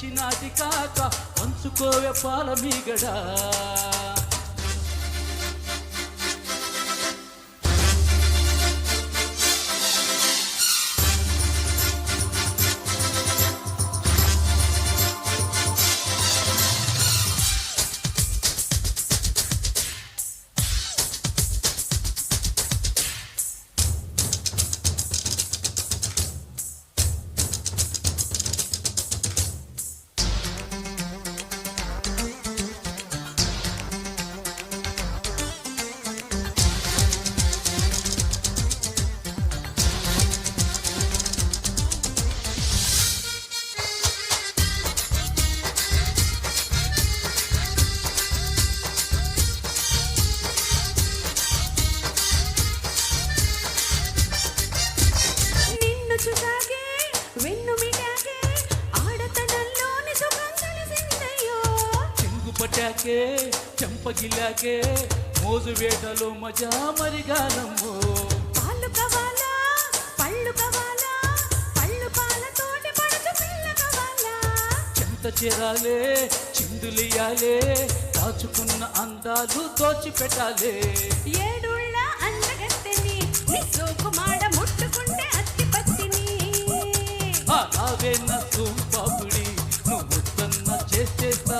జల్లకైక కాక పంచుకోవే పాల మీగడా పట్టాకే చెంపగిల్లాకే మోజు వేటలో మజా మరిగానమ్మో. పాలు కావాలా? పళ్ళు కావాలా? పళ్ళు పాలతోటి పడుచు పిల్ల కావాలా? చెంత చేరాలే చిందులియాలే దాచుకున్న అందాలు దోచిపెట్టాలే. ఏడుళ్ళ అందగత్తెని ముట్టుకుంటే అత్తి పత్తిని అలాగే నా సూపాపుడి నువ్వు ముద్దన్న చేసేస్తా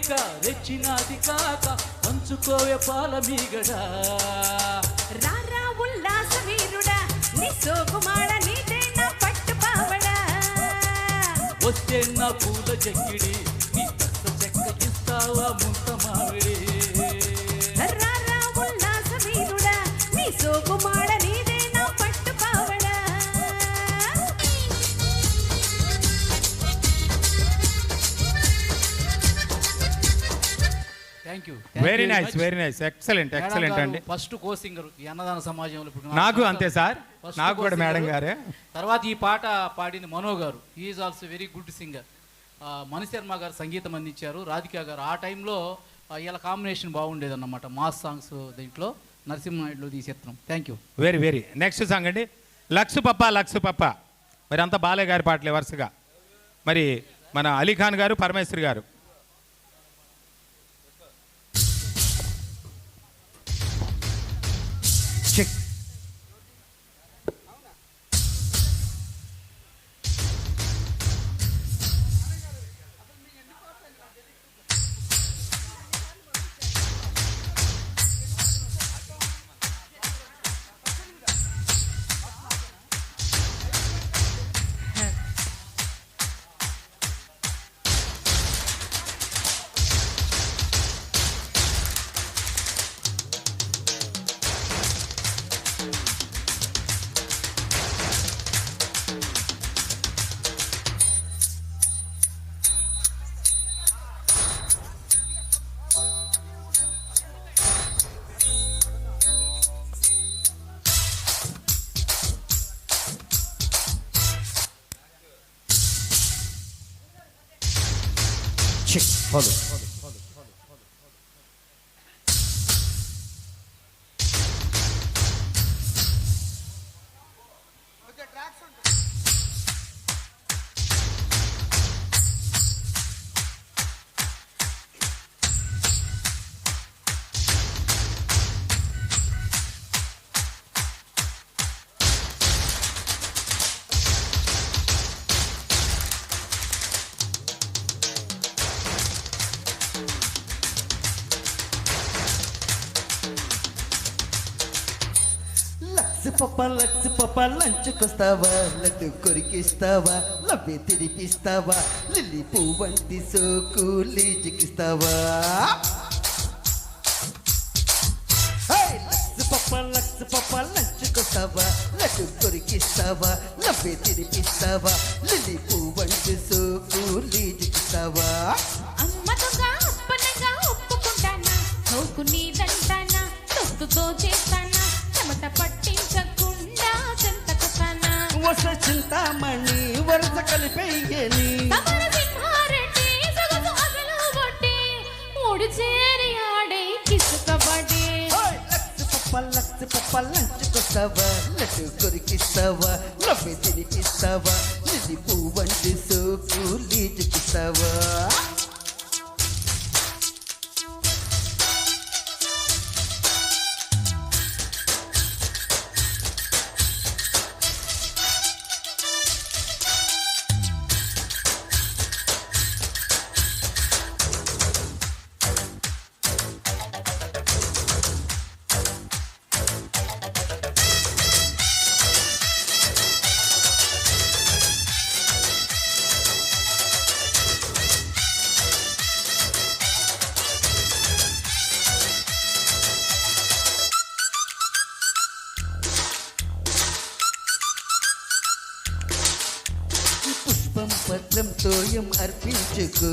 కైక రెచ్చినాది కాక పంచుకోవే పాల మీగడా. రారా ఉల్లాస వీరుడా నీ నీదే నా పట్టు పావడా. వచ్చే నా పూల జక్కిడి నీ పెద్ద చెక్క ఇస్తావా ముంత మావిడి రారా ఉల్లాస వీరుడా నీ thank you very nice very nice excellent excellent అండి ఫస్ట్ కో సింగర్ ఈ అన్నదాన సమాజంలో ఇప్పుడు నాకు అంతే సార్. నాకు కూడా. మేడం గారే. తర్వాత ఈ పాట పాడింది Mano garu is also very good singer Manisharma garu సంగీతం అందించారు. రాధిక గారు ఆ టైంలో ఇలా కాంబినేషన్ బాగుండేది అన్నమాట మాస్ సాంగ్స్ దీంట్లో నరసింహనాయుడులో తీసేస్తున్నాం thank you very very next song అండి. Lux papa Lux papa. మరి అంతా బాలయ్య గారి పాటలే వరుసగా. మరి మన అలీఖాన్ గారు పరమేశ్వరి గారు. 去，好的。లక్స్ పప్ప లక్స్ పప్ప లంచుకొస్తావా? లడ్డు కొరికిస్తావా? లవ్వి తిరిపిస్తావా లిల్లీ పువ్వంటి సోకు లీజికిస్తావా? లక్స్ పప్ప లక్స్ పప్ప లంచుకొస్తావా? లడ్డు కొరికిస్తావా? లవ్వి తిరిపిస్తావా లిల్లీ పువ్వంటి సోకు పప్ప లంచుకొస్తావా లడ్డు కొరికిస్తావా? నవ్వి తిరిగిస్తావా నిధి పువ్వంటి సోకు లీజుకిస్తావా పుష్పం పత్రం తోయం అర్పించుకు.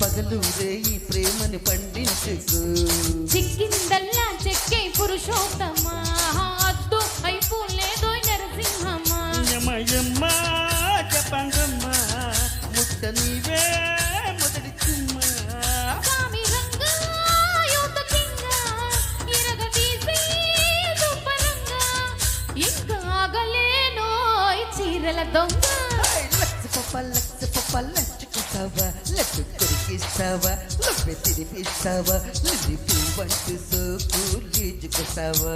పగలు రేయి ప్రేమని పండించుకు. చిక్కిందల్లా చెక్కే పురుషోత్తమా? అద్దు అయిపో లేదో నరసింహమా? యమయమ్మ జపంగమ్మ ముట్ట నీవే మొదటి చుమ్మ. స్వామి రంగా యూత కింగా ఇరగ తీసి దుబ్బరంగా ఇంకా ఆగలేనోయ్ చీరల దొంగ. ఏయ్, లక్ష పప్ప లడ్డు కొరికిస్తావా లొప్పి తిరిపిస్తావా లిది పువ్వంటి సోకు లీజుకొస్తావా?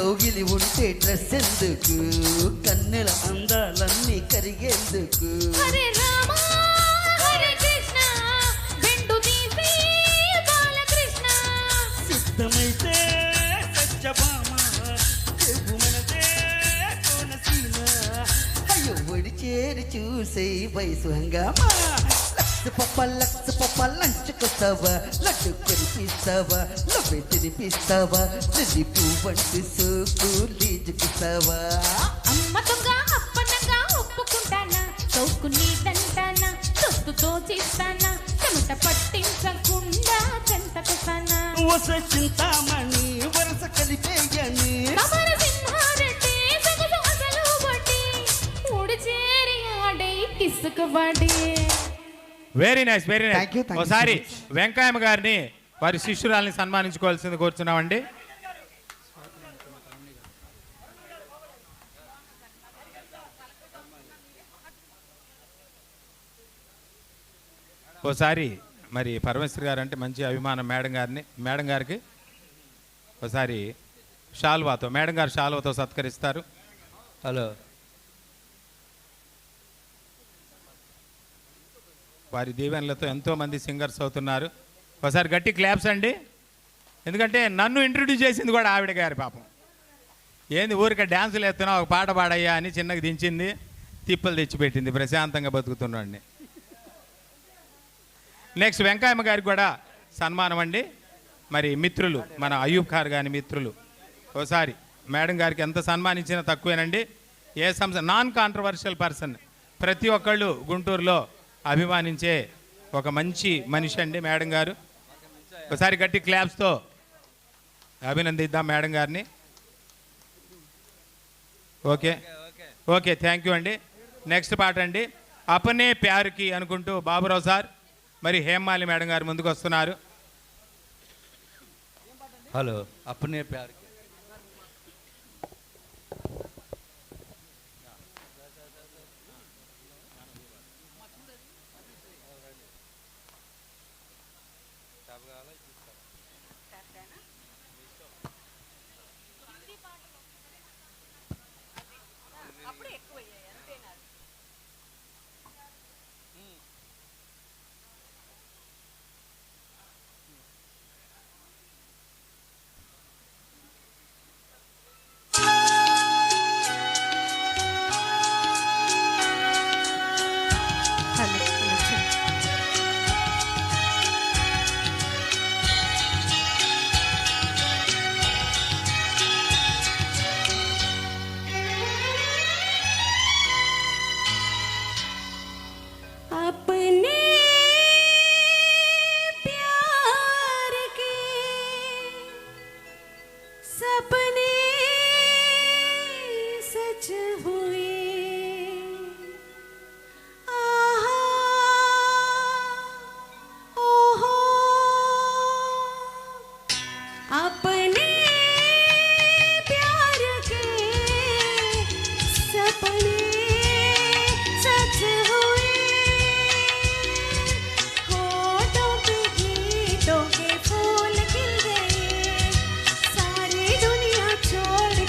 కౌగిలి ఉంటే డ్రెస్ ఎందుకు? కన్నెల అందాలన్నీ కరిగేందుకు? సిద్ధమైతే సత్యభామ కోనసీమ. అయ్యో ఒడి చేరి చూసే వయసు హంగామా లక్ష పప్ప లక్ష పప్ప లంచుకొస్తావా లడ్డు కొరిపిస్తావా నవ్వే తినిపిస్తావా? నిధి పువ్వంటి సోకు లీజుకిస్తావా అమ్మ దొంగ అప్పనంగా ఒప్పుకుంటానా? చౌకు నీదంటానా? తొత్తు దోచిస్తానా చెమట పట్టించకుండా చెంతకుతానా వస చింతామణి వరస కలిపేయని కమల వెరీ నైస్ వెరీ నైస్ ఒకసారి. వెంకయ్యమ్మ గారిని వారి శిష్యురాల్ని సన్మానించుకోవాల్సింది కోరుచున్నామండి. ఓసారి మరి పరమేశ్వర్ గారు అంటే మంచి అభిమానం మేడం గారిని మేడం గారికి. ఒకసారి షాల్వాతో మేడం గారు షాల్వాతో సత్కరిస్తారు. హలో వారి దీవెనలతో ఎంతోమంది సింగర్స్ అవుతున్నారు. ఒకసారి గట్టి క్లాప్స్ అండి. ఎందుకంటే నన్ను ఇంట్రడ్యూస్ చేసింది కూడా ఆవిడ గారి పాపం. ఏంది ఊరికే డ్యాన్సులు ఎత్తున్నా ఒక పాట పాడయ్యా అని చిన్నగా దించింది తిప్పలు తెచ్చిపెట్టింది ప్రశాంతంగా బతుకుతున్నాడిని నెక్స్ట్ వెంకయ్యమ్మ గారికి కూడా సన్మానం అండి. మరి మిత్రులు మన అయ్యూబ్ ఖార్ గారి మిత్రులు. ఒకసారి మేడం గారికి ఎంత సన్మానించినా తక్కువేనండి. ఏ సంస్థ నాన్ కాంట్రవర్షియల్ పర్సన్ ప్రతి ఒక్కళ్ళు గుంటూరులో అభిమానించే ఒక మంచి మనిషి అండి మేడం గారు. ఒకసారి గట్టి క్లాప్స్తో అభినందిద్దాం మేడం గారిని. ఓకే. ఓకే థ్యాంక్ యూ అండి. నెక్స్ట్ పాట అండి. అపనే ప్యారుకి అనుకుంటూ బాబురావు సార్ మరి హేమాలి మేడం గారు ముందుకు వస్తున్నారు. హలో అపనే ప్యార్